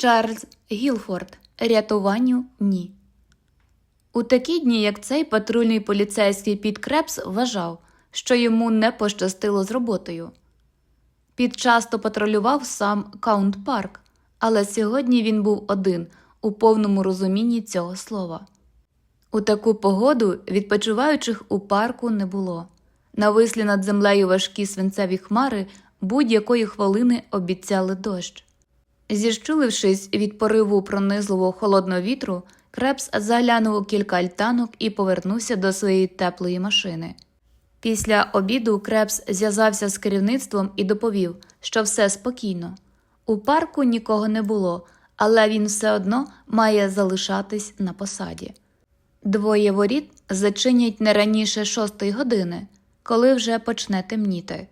Чарльз Гілфорд. Рятуванню ні. У такі дні, як цей патрульний поліцейський Піт Крепс вважав, що йому не пощастило з роботою. Піт часто патрулював сам Каунт Парк, але сьогодні він був один у повному розумінні цього слова. У таку погоду відпочиваючих у парку не було. Навислі над землею важкі свинцеві хмари будь-якої хвилини обіцяли дощ. Зіщулившись від пориву пронизливого холодного вітру, Крепс заглянув у кілька альтанок і повернувся до своєї теплої машини. Після обіду Крепс зв'язався з керівництвом і доповів, що все спокійно. У парку нікого не було, але він все одно має залишатись на посаді. Двоє воріт зачинять не раніше шостої години, коли вже почне темніти.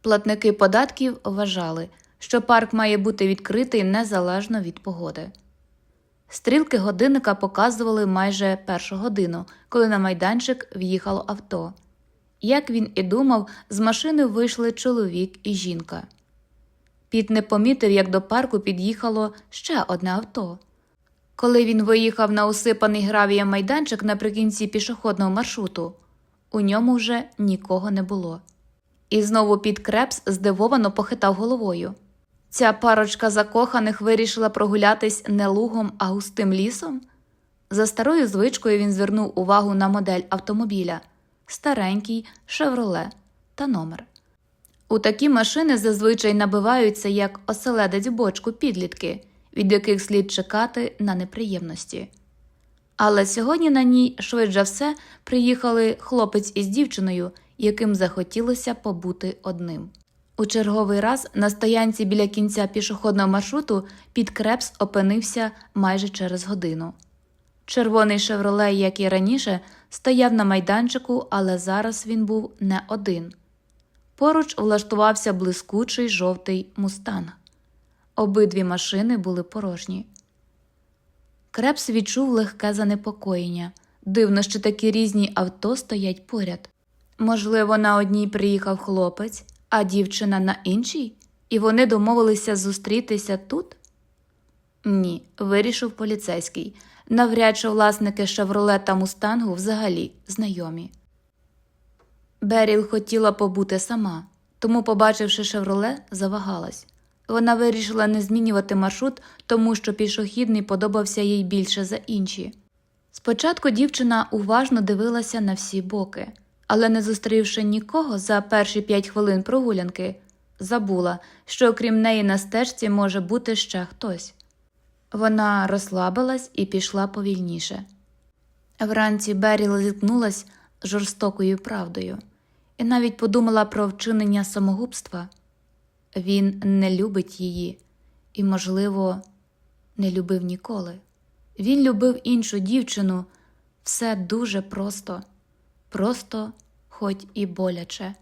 Платники податків вважали, що парк має бути відкритий незалежно від погоди. Стрілки годинника показували майже першу годину, коли на майданчик в'їхало авто. Як він і думав, з машини вийшли чоловік і жінка. Піт не помітив, як до парку під'їхало ще одне авто. Коли він виїхав на усипаний гравієм майданчик наприкінці пішохідного маршруту, у ньому вже нікого не було. І знову Піт Крепс здивовано похитав головою. Ця парочка закоханих вирішила прогулятись не лугом, а густим лісом. За старою звичкою він звернув увагу на модель автомобіля старенький шевроле та номер. У такі машини зазвичай набиваються як оселедець в бочку підлітки, від яких слід чекати на неприємності. Але сьогодні на ній швидше все приїхали хлопець із дівчиною, яким захотілося побути одним. У черговий раз на стоянці біля кінця пішохідного маршруту під крепс опинився майже через годину. Червоний шевроле, як і раніше, стояв на майданчику, але зараз він був не один. Поруч влаштувався блискучий жовтий мустанг. Обидві машини були порожні. Крепс відчув легке занепокоєння. Дивно, що такі різні авто стоять поряд. Можливо, на одній приїхав хлопець, а дівчина на іншій, і вони домовилися зустрітися тут? Ні, вирішив поліцейський. Навряд чи власники Шевроле та Мустангу взагалі знайомі. Беріл хотіла побути сама, тому, побачивши Шевроле, завагалась. Вона вирішила не змінювати маршрут, тому що пішохідний подобався їй більше за інші. Спочатку дівчина уважно дивилася на всі боки, але, не зустрівши нікого за перші п'ять хвилин прогулянки, забула, що окрім неї на стежці може бути ще хтось. Вона розслабилась і пішла повільніше. Вранці Беріл зіткнулась жорстокою правдою і навіть подумала про вчинення самогубства. Він не любить її і, можливо, не любив ніколи. Він любив іншу дівчину, все дуже просто, просто, хоч і боляче.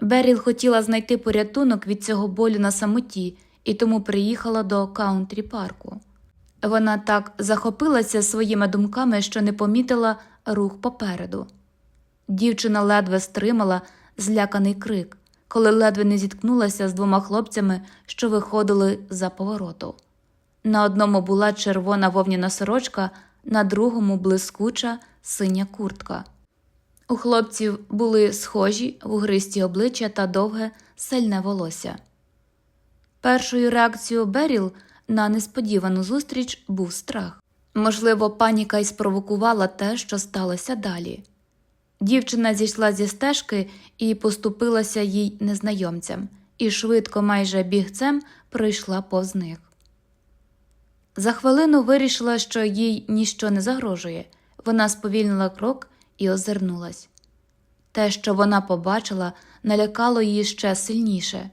Беріл хотіла знайти порятунок від цього болю на самоті і тому приїхала до каунтрі парку. Вона так захопилася своїми думками, що не помітила рух попереду. Дівчина ледве стримала зляканий крик, коли ледве не зіткнулася з двома хлопцями, що виходили за повороту. На одному була червона вовняна сорочка, на другому блискуча синя куртка. У хлопців були схожі вугристі обличчя та довге сильне волосся. Першою реакцією Беріл на несподівану зустріч був страх. Можливо, паніка й спровокувала те, що сталося далі. Дівчина зійшла зі стежки і поступилася їй незнайомцям, і швидко, майже бігцем, пройшла повз них. За хвилину вирішила, що їй ніщо не загрожує. Вона сповільнила крок і озирнулась. Те, що вона побачила, налякало її ще сильніше.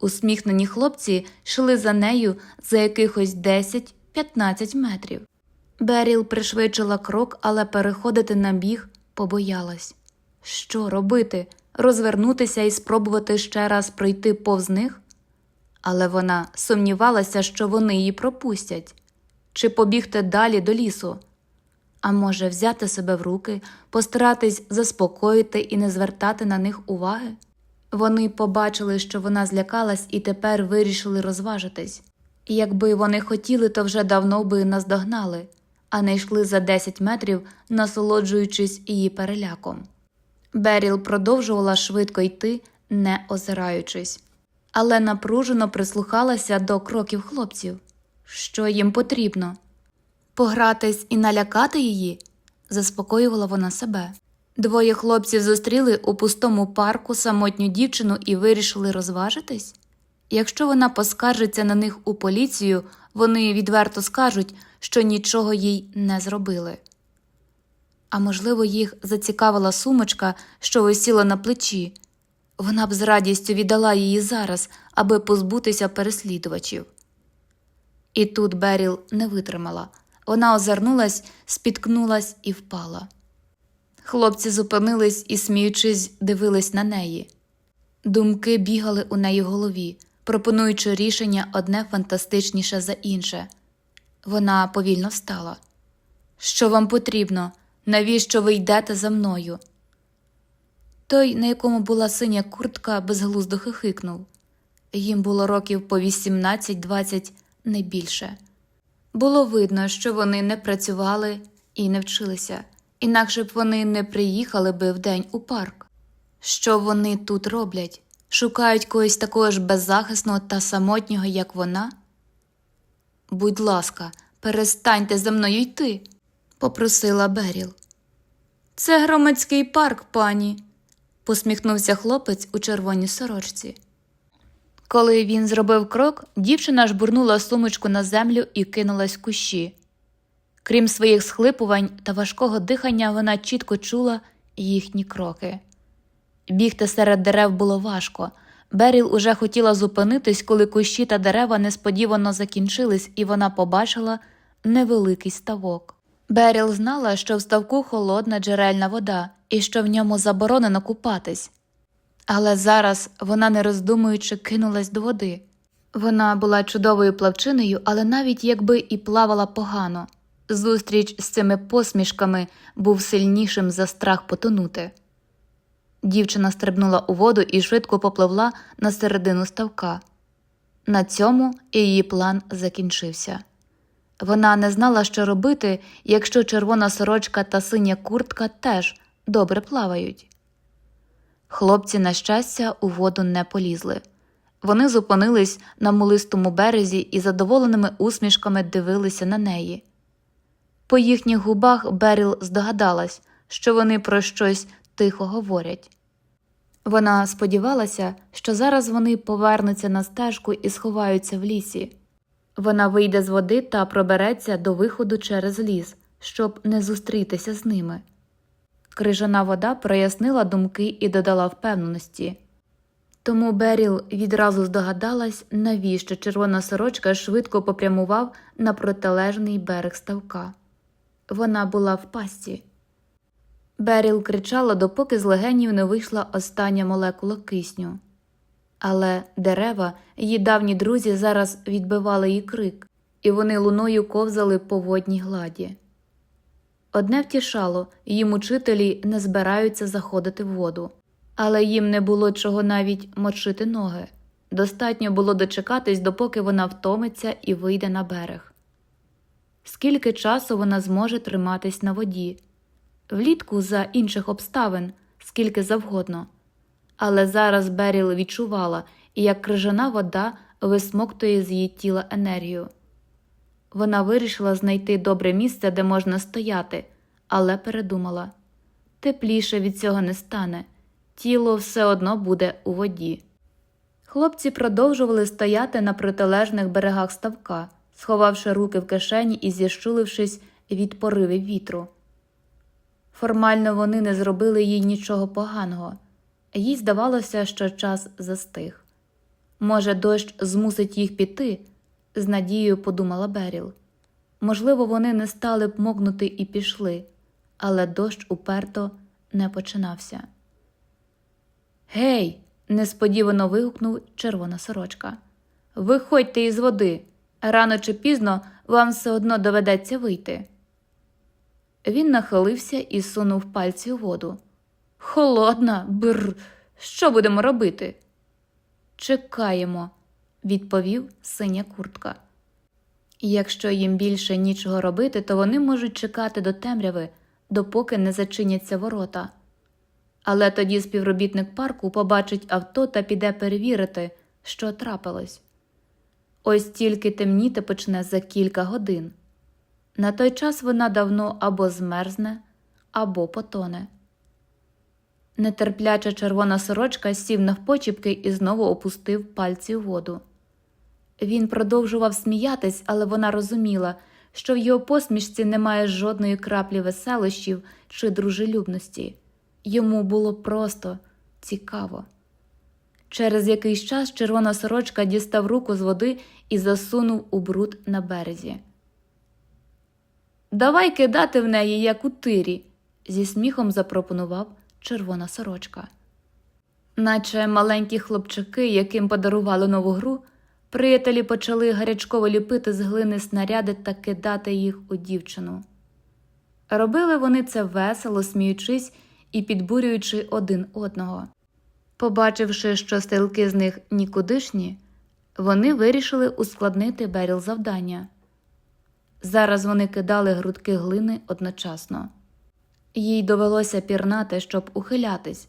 Усміхнені хлопці йшли за нею за якихось 10-15 метрів. Беріл пришвидшила крок, але переходити на біг побоялась. Що робити? Розвернутися і спробувати ще раз пройти повз них? Але вона сумнівалася, що вони її пропустять, чи побігти далі до лісу. А може, взяти себе в руки, постаратись заспокоїти і не звертати на них уваги? Вони побачили, що вона злякалась, і тепер вирішили розважитись. Якби вони хотіли, то вже давно би наздогнали, а не йшли за 10 метрів, насолоджуючись її переляком. Беріл продовжувала швидко йти, не озираючись, але напружено прислухалася до кроків хлопців. Що їм потрібно? Погратись і налякати її? заспокоювала вона себе. Двоє хлопців зустріли у пустому парку самотню дівчину і вирішили розважитись? Якщо вона поскаржиться на них у поліцію, вони відверто скажуть, що нічого їй не зробили. А можливо, їх зацікавила сумочка, що висіла на плечі. Вона б з радістю віддала її зараз, аби позбутися переслідувачів. І тут Беріл не витримала. Вона озирнулась, спіткнулась і впала. Хлопці зупинились і, сміючись, дивились на неї. Думки бігали у неї голові, пропонуючи рішення одне фантастичніше за інше. Вона повільно встала. Що вам потрібно? Навіщо ви йдете за мною? Той, на якому була синя куртка, безглуздо хихикнув. Їм було років по 18-20, не більше. Було видно, що вони не працювали і не вчилися, інакше б вони не приїхали би вдень у парк. Що вони тут роблять? Шукають когось такого ж беззахисного та самотнього, як вона? Будь ласка, перестаньте за мною йти, попросила Беріл. Це громадський парк, пані, посміхнувся хлопець у червоній сорочці. Коли він зробив крок, дівчина жбурнула сумочку на землю і кинулась в кущі. Крім своїх схлипувань та важкого дихання, вона чітко чула їхні кроки. Бігти серед дерев було важко. Беріл уже хотіла зупинитись, коли кущі та дерева несподівано закінчились, і вона побачила невеликий ставок. Беріл знала, що в ставку холодна джерельна вода і що в ньому заборонено купатись. Але зараз вона, не роздумуючи, кинулась до води. Вона була чудовою плавчиною, але навіть якби і плавала погано, зустріч з цими посмішками був сильнішим за страх потонути. Дівчина стрибнула у воду і швидко попливла на середину ставка. На цьому її план закінчився. Вона не знала, що робити, якщо червона сорочка та синя куртка теж добре плавають. Хлопці, на щастя, у воду не полізли. Вони зупинились на мулистому березі і задоволеними усмішками дивилися на неї. По їхніх губах Беріл здогадалась, що вони про щось тихо говорять. Вона сподівалася, що зараз вони повернуться на стежку і сховаються в лісі. Вона вийде з води та пробереться до виходу через ліс, щоб не зустрітися з ними. Крижана вода прояснила думки і додала впевненості. Тому Беріл відразу здогадалась, навіщо червона сорочка швидко попрямував на протилежний берег ставка. Вона була в пасті. Беріл кричала, допоки з легенів не вийшла остання молекула кисню. Але дерева, її давні друзі, зараз відбивали її крик, і вони луною ковзали по водній гладі. Одне втішало, її мучителі не збираються заходити в воду, але їм не було чого навіть мочити ноги. Достатньо було дочекатись, допоки вона втомиться і вийде на берег. Скільки часу вона зможе триматись на воді? Влітку за інших обставин, скільки завгодно. Але зараз Беріл відчувала, як крижана вода висмоктує з її тіла енергію. Вона вирішила знайти добре місце, де можна стояти, але передумала тепліше від цього не стане, тіло все одно буде у воді. Хлопці продовжували стояти на протилежних берегах ставка, сховавши руки в кишені і зіщулившись від поривів вітру. Формально вони не зробили їй нічого поганого, їй здавалося, що час застиг. Може, дощ змусить їх піти, з надією подумала Беріл. Можливо, вони не стали б мокнути і пішли, але дощ уперто не починався. Гей! несподівано вигукнув червона сорочка. Виходьте із води. Рано чи пізно вам все одно доведеться вийти. Він нахилився і сунув пальці у воду. Холодна, бр. Що будемо робити? Чекаємо, відповів синя куртка. Якщо їм більше нічого робити, то вони можуть чекати до темряви, допоки не зачиняться ворота. Але тоді співробітник парку побачить авто та піде перевірити, що трапилось. Ось тільки темніти почне за кілька годин. На той час вона давно або змерзне, або потоне. Нетерпляча червона сорочка сів навпочіпки і знову опустив пальці у воду. Він продовжував сміятись, але вона розуміла, що в його посмішці немає жодної краплі веселощів чи дружелюбності. Йому було просто цікаво. Через якийсь час червона сорочка дістав руку з води і засунув у бруд на березі. Давай кидати в неї, як у тирі, зі сміхом запропонував червона сорочка. Наче маленькі хлопчаки, яким подарували нову гру, приятелі почали гарячково ліпити з глини снаряди та кидати їх у дівчину. Робили вони це весело, сміючись і підбурюючи один одного. Побачивши, що стрілки з них нікудишні, вони вирішили ускладнити Беріл завдання. Зараз вони кидали грудки глини одночасно. Їй довелося пірнати, щоб ухилятись.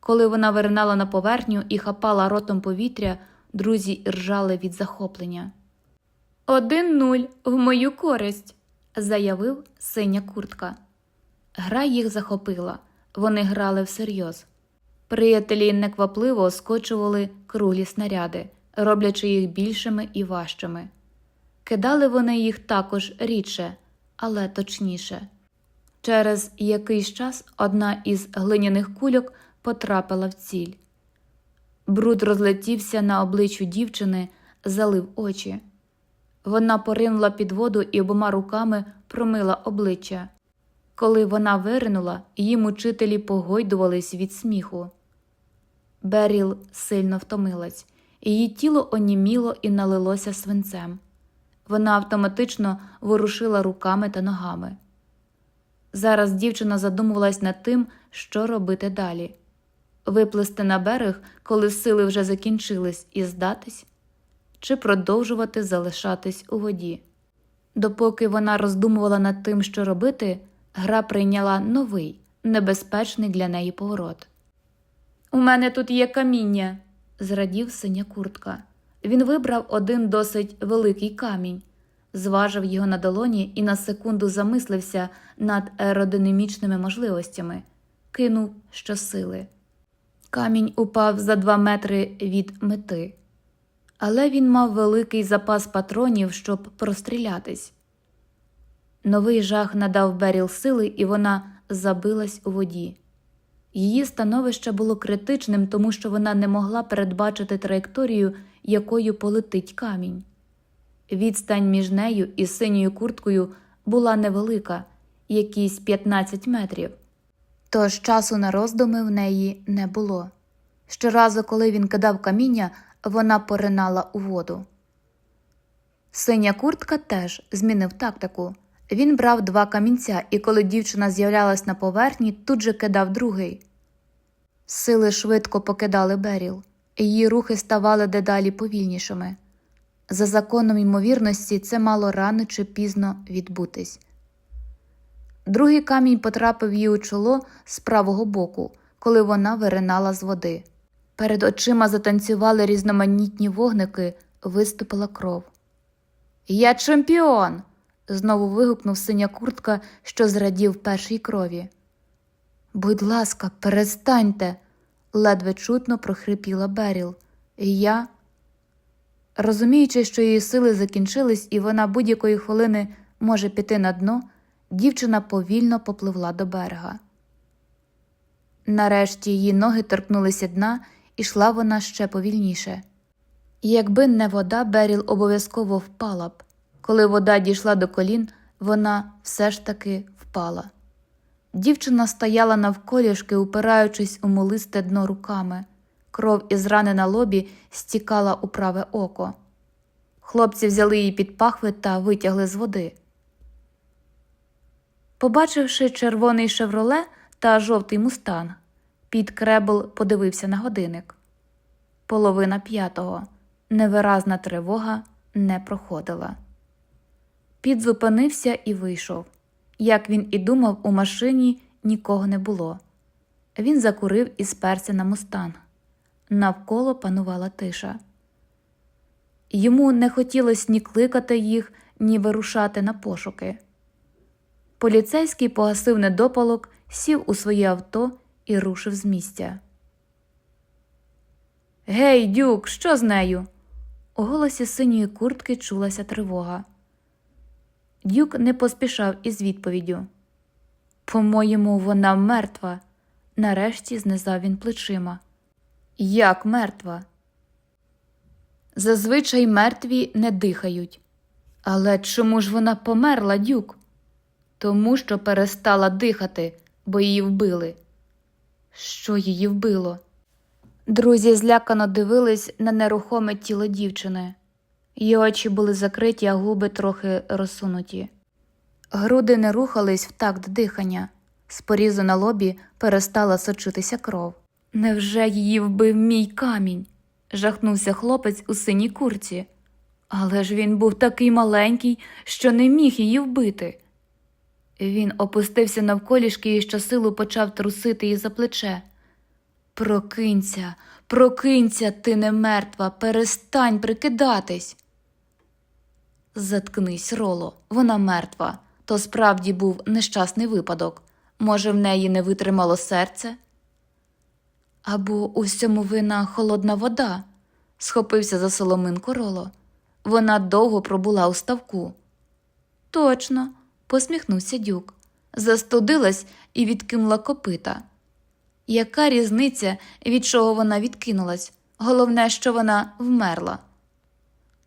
Коли вона виринала на поверхню і хапала ротом повітря, друзі ржали від захоплення. Один нуль в мою користь, заявив синя куртка. Гра їх захопила, вони грали всерйоз. Приятелі неквапливо скочували круглі снаряди, роблячи їх більшими і важчими. Кидали вони їх також рідше, але точніше. Через якийсь час одна із глиняних кульок потрапила в ціль. Бруд розлетівся на обличчю дівчини, залив очі. Вона поринула під воду і обома руками промила обличчя. Коли вона виринула, її мучителі погойдувались від сміху. Беріл сильно втомилась, її тіло оніміло і налилося свинцем. Вона автоматично ворушила руками та ногами. Зараз дівчина задумувалась над тим, що робити далі виплисти на берег, коли сили вже закінчились, і здатись, чи продовжувати залишатись у воді. Допоки вона роздумувала над тим, що робити, гра прийняла новий, небезпечний для неї поворот. У мене тут є каміння, зрадів синя куртка. Він вибрав один досить великий камінь, зважив його на долоні і на секунду замислився над аеродинамічними можливостями, кинув щосили. Камінь упав за два метри від мети, але він мав великий запас патронів, щоб прострілятись. Новий жах надав Беріл сили, і вона забилась у воді. Її становище було критичним, тому що вона не могла передбачити траєкторію, якою полетить камінь. Відстань між нею і синьою курткою була невелика, якісь 15 метрів. Тож часу на роздуми в неї не було. Щоразу, коли він кидав каміння, вона поринала у воду. Синя куртка теж змінив тактику. Він брав два камінця, і коли дівчина з'являлась на поверхні, тут же кидав другий. Сили швидко покидали Беріл, її рухи ставали дедалі повільнішими. За законом ймовірності, це мало рано чи пізно відбутись. Другий камінь потрапив їй у чоло з правого боку, коли вона виринала з води. Перед очима затанцювали різноманітні вогники, виступила кров. Я чемпіон. знову вигукнув синя куртка, що зрадів першій крові. Будь ласка, перестаньте, ледве чутно прохрипіла Беріл. Я, розуміючи, що її сили закінчились, і вона будь-якої хвилини може піти на дно, дівчина повільно попливла до берега. Нарешті її ноги торкнулися дна, і йшла вона ще повільніше. Якби не вода, Беріл обов'язково впала б. Коли вода дійшла до колін, вона все ж таки впала. Дівчина стояла навколішки, упираючись у молисте дно руками. Кров із рани на лобі стікала у праве око. Хлопці взяли її під пахви та витягли з води. Побачивши червоний шевроле та жовтий мустанг, Піт Кребл подивився на годинник. Половина п'ятого. Невиразна тривога не проходила. Піт зупинився і вийшов. Як він і думав, у машині нікого не було. Він закурив і сперся на мустанг. Навколо панувала тиша. Йому не хотілося ні кликати їх, ні вирушати на пошуки. Поліцейський погасив недопалок, сів у своє авто і рушив з місця. Гей, дюк, що з нею? У голосі синьої куртки чулася тривога. Дюк не поспішав із відповіддю. По-моєму, вона мертва. Нарешті знизав він плечима. Як мертва? Зазвичай мертві не дихають. Але чому ж вона померла, дюк? Тому що перестала дихати, бо її вбили. Що її вбило? Друзі злякано дивились на нерухоме тіло дівчини. Її очі були закриті, а губи трохи розсунуті. Груди не рухались в такт дихання. З порізу на лобі перестала сочитися кров. Невже її вбив мій камінь? жахнувся хлопець у синій курці. Але ж він був такий маленький, що не міг її вбити. Він опустився навколішки і щосилу почав трусити її за плече. Прокинься, прокинься, ти не мертва, перестань прикидатись. Заткнись, Роло, вона мертва. То справді був нещасний випадок. Може, в неї не витримало серце? Або у всьому вина холодна вода, схопився за соломинку Роло. Вона довго пробула у ставку. Точно, посміхнувся дюк. Застудилась і відкинула копита. Яка різниця, від чого вона відкинулась? Головне, що вона вмерла.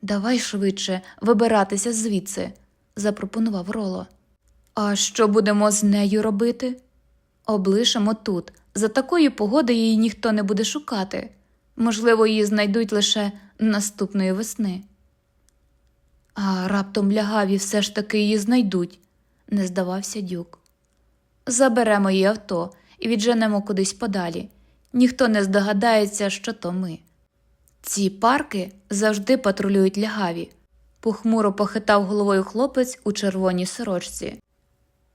Давай швидше вибиратися звідси, запропонував Роло. А що будемо з нею робити? Облишимо тут. За такої погоди її ніхто не буде шукати. Можливо, її знайдуть лише наступної весни. А раптом лягаві все ж таки її знайдуть, не здавався дюк. Заберемо її авто і відженемо кудись подалі. Ніхто не здогадається, що то ми. Ці парки завжди патрулюють лягаві, похмуро похитав головою хлопець у червоній сорочці.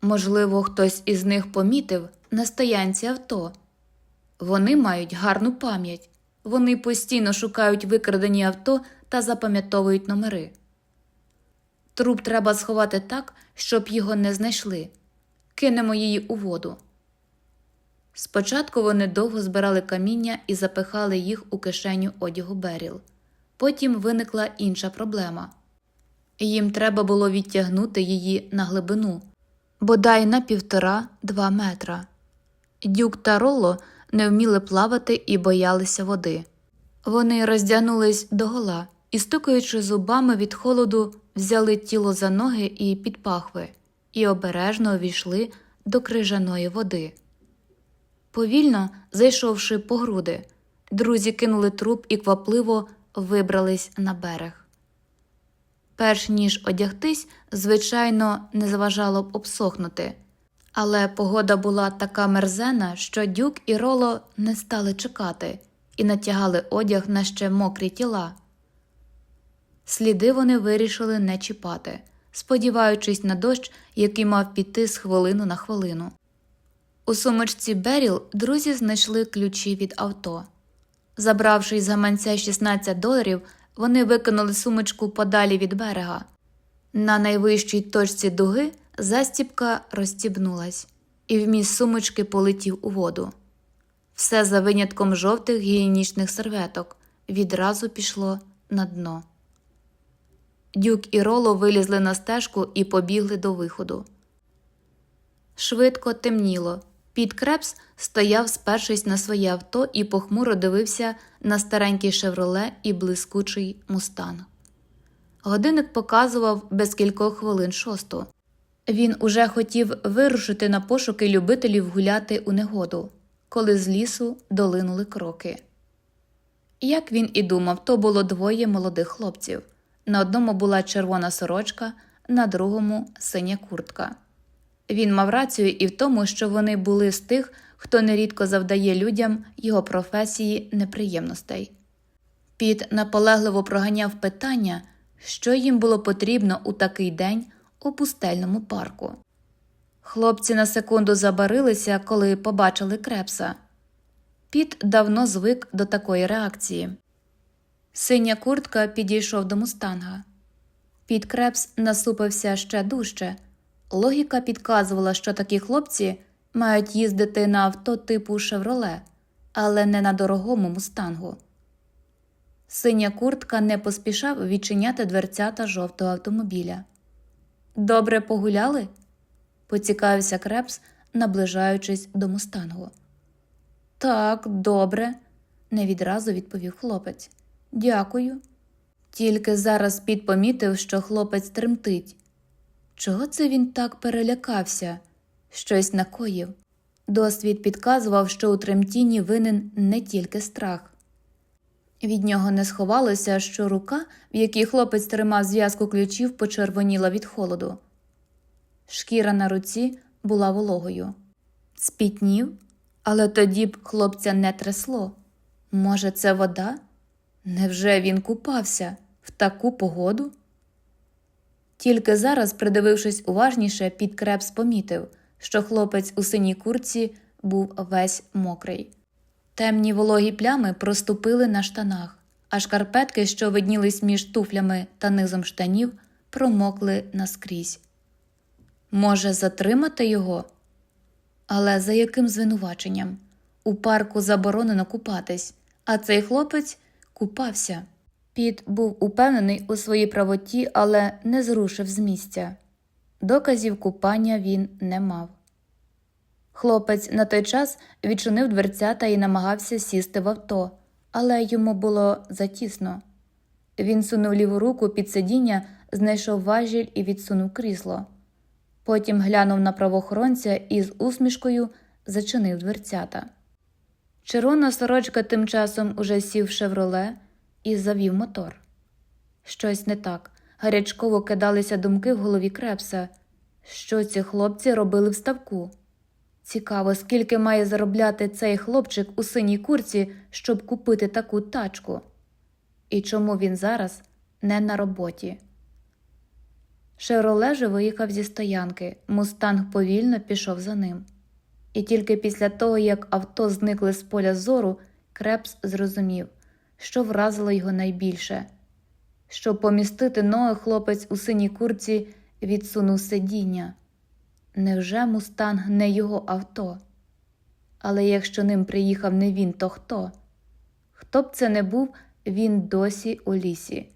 Можливо, хтось із них помітив на стоянці авто. Вони мають гарну пам'ять, вони постійно шукають викрадені авто та запам'ятовують номери. Труп треба сховати так, щоб його не знайшли. Кинемо її у воду. Спочатку вони довго збирали каміння і запихали їх у кишеню одягу Беріл. Потім виникла інша проблема. Їм треба було відтягнути її на глибину, бодай на півтора-два метра. Дюк та Ролло не вміли плавати і боялися води. Вони роздягнулись догола і, стукаючи зубами від холоду, взяли тіло за ноги і під пахви і обережно увійшли до крижаної води. Повільно, зайшовши по груди, друзі кинули труп і квапливо вибрались на берег. Перш ніж одягтись, звичайно, не заважало б обсохнути, але погода була така мерзена, що дюк і роло не стали чекати і натягали одяг на ще мокрі тіла. Сліди вони вирішили не чіпати, сподіваючись на дощ, який мав піти з хвилину на хвилину. У сумочці Беріл друзі знайшли ключі від авто. Забравши із гаманця 16 доларів, вони викинули сумочку подалі від берега. На найвищій точці дуги застіпка розстібнулась, і вміст сумочки полетів у воду. Все за винятком жовтих гігієнічних серветок відразу пішло на дно. Дюк і Роло вилізли на стежку і побігли до виходу. Швидко темніло. Під крепс стояв, спершись на своє авто, і похмуро дивився на старенький шевроле і блискучий мустанг. Годинник показував без кількох хвилин шосту. Він уже хотів вирушити на пошуки любителів гуляти у негоду, коли з лісу долинули кроки. Як він і думав, то було двоє молодих хлопців. На одному була червона сорочка, на другому синя куртка. Він мав рацію і в тому, що вони були з тих, хто нерідко завдає людям його професії неприємностей. Піт наполегливо проганяв питання, що їм було потрібно у такий день у пустельному парку. Хлопці на секунду забарилися, коли побачили крепса. Піт давно звик до такої реакції. Синя куртка підійшов до мустанга. Піт Крепс насупився ще дужче. Логіка підказувала, що такі хлопці мають їздити на авто типу Шевроле, але не на дорогому мустангу. Синя куртка не поспішав відчиняти дверцята жовтого автомобіля. Добре погуляли? поцікавився Крепс, наближаючись до мустангу. Так, добре, не відразу відповів хлопець. Дякую. Тільки зараз Піт помітив, що хлопець тремтить. Чого це він так перелякався? Щось накоїв. Досвід підказував, що у тремтінні винен не тільки страх. Від нього не сховалося, що рука, в якій хлопець тримав зв'язку ключів, почервоніла від холоду. Шкіра на руці була вологою. Спітнів, але тоді б хлопця не трясло. Може, це вода? Невже він купався в таку погоду? Тільки зараз, придивившись уважніше, під крепс помітив, що хлопець у синій курці був весь мокрий. Темні вологі плями проступили на штанах, а шкарпетки, що виднілись між туфлями та низом штанів, промокли наскрізь. Може, затримати його? Але за яким звинуваченням? У парку заборонено купатись, а цей хлопець купався. Піт був упевнений у своїй правоті, але не зрушив з місця. Доказів купання він не мав. Хлопець на той час відчинив дверцята і намагався сісти в авто, але йому було затісно. Він сунув ліву руку під сидіння, знайшов важіль і відсунув крісло. Потім глянув на правоохоронця і з усмішкою зачинив дверцята. Червона сорочка тим часом уже сів шевроле і завів мотор. Щось не так. Гарячково кидалися думки в голові крепса. Що ці хлопці робили в ставку? Цікаво, скільки має заробляти цей хлопчик у синій курці, щоб купити таку тачку. І чому він зараз не на роботі? Шевроле же виїхав зі стоянки, мустанг повільно пішов за ним. І тільки після того, як авто зникли з поля зору, Крепс зрозумів, що вразило його найбільше. Щоб помістити ноги, хлопець у синій курці відсунув сидіння. Невже мустанг не його авто? Але якщо ним приїхав не він, то хто? Хто б це не був, він досі у лісі.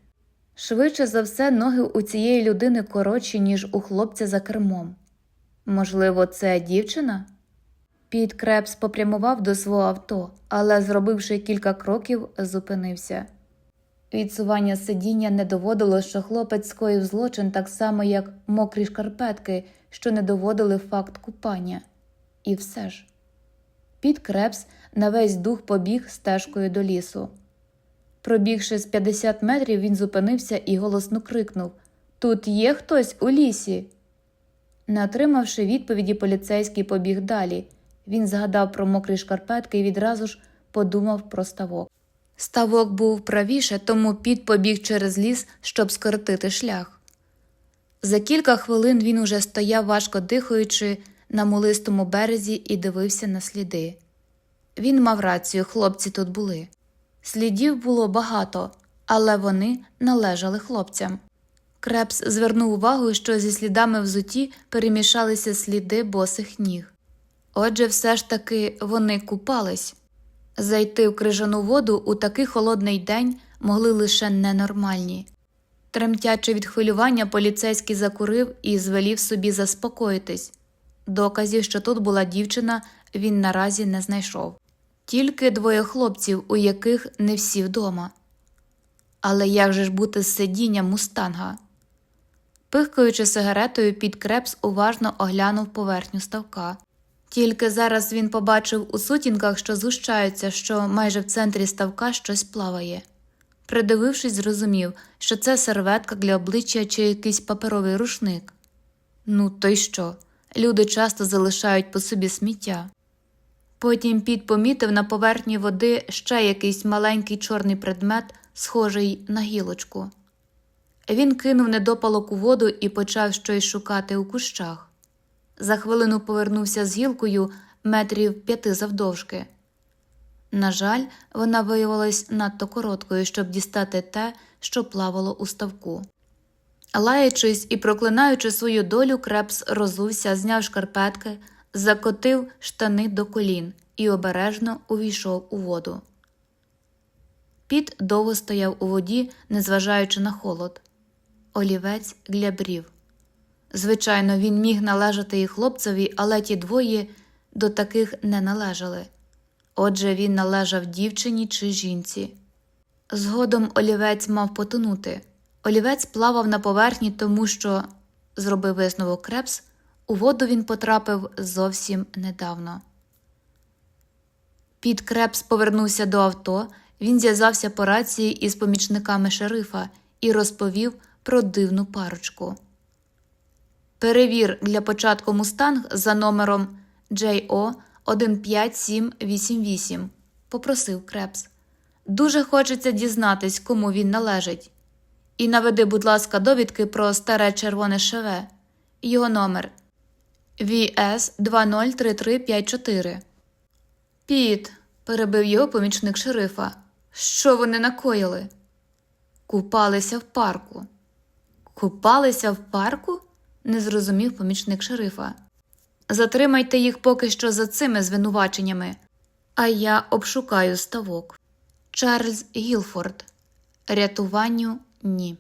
Швидше за все, ноги у цієї людини коротші, ніж у хлопця за кермом. Можливо, це дівчина? Піт Крепс попрямував до свого авто, але, зробивши кілька кроків, зупинився. Відсування сидіння не доводило, що хлопець скоїв злочин так само, як мокрі шкарпетки, що не доводили факт купання. І все ж. Піт Крепс на весь дух побіг стежкою до лісу. Пробігши з 50 метрів, він зупинився і голосно крикнув Тут є хтось у лісі. Не отримавши відповіді, поліцейський побіг далі. Він згадав про мокрі шкарпетки і відразу ж подумав про ставок. Ставок був правіше, тому піт побіг через ліс, щоб скоротити шлях. За кілька хвилин він уже стояв, важко дихаючи, на мулистому березі і дивився на сліди. Він мав рацію, хлопці тут були. Слідів було багато, але вони належали хлопцям. Крепс звернув увагу, що зі слідами взуті перемішалися сліди босих ніг. Отже, все ж таки вони купались. Зайти в крижану воду у такий холодний день могли лише ненормальні. Тремтячи від хвилювання, поліцейський закурив і звелів собі заспокоїтись. Доказів, що тут була дівчина, він наразі не знайшов. Тільки двоє хлопців, у яких не всі вдома. Але як же ж бути з сидінням мустанга? Пихкаючи сигаретою, під крепс уважно оглянув поверхню ставка. Тільки зараз він побачив у сутінках, що згущаються, що майже в центрі ставка щось плаває. Придивившись, зрозумів, що це серветка для обличчя чи якийсь паперовий рушник. Ну, то й що? Люди часто залишають по собі сміття. Потім піт помітив на поверхні води ще якийсь маленький чорний предмет, схожий на гілочку. Він кинув недопалок у воду і почав щось шукати у кущах. За хвилину повернувся з гілкою метрів п'яти завдовжки. На жаль, вона виявилась надто короткою, щоб дістати те, що плавало у ставку. Лаючись і проклинаючи свою долю, крепс розувся, зняв шкарпетки, закотив штани до колін і обережно увійшов у воду. Піт довго стояв у воді, незважаючи на холод. Олівець для брів. Звичайно, він міг належати і хлопцеві, але ті двоє до таких не належали. Отже, він належав дівчині чи жінці. Згодом олівець мав потонути. Олівець плавав на поверхні, тому що, зробив висновок крепс, у воду він потрапив зовсім недавно. Під крепс повернувся до авто, він зв'язався по рації із помічниками шерифа і розповів про дивну парочку. Перевір для початку мустанг за номером JO 15788, попросив Крепс. Дуже хочеться дізнатись, кому він належить. І наведи, будь ласка, довідки про старе червоне шеве, його номер VS 203354. Піт, перебив його помічник шерифа. Що вони накоїли? Купалися в парку. Купалися в парку? Не зрозумів помічник шерифа. Затримайте їх поки що за цими звинуваченнями, а я обшукаю ставок. Чарльз Гілфорд. Рятуванню ні.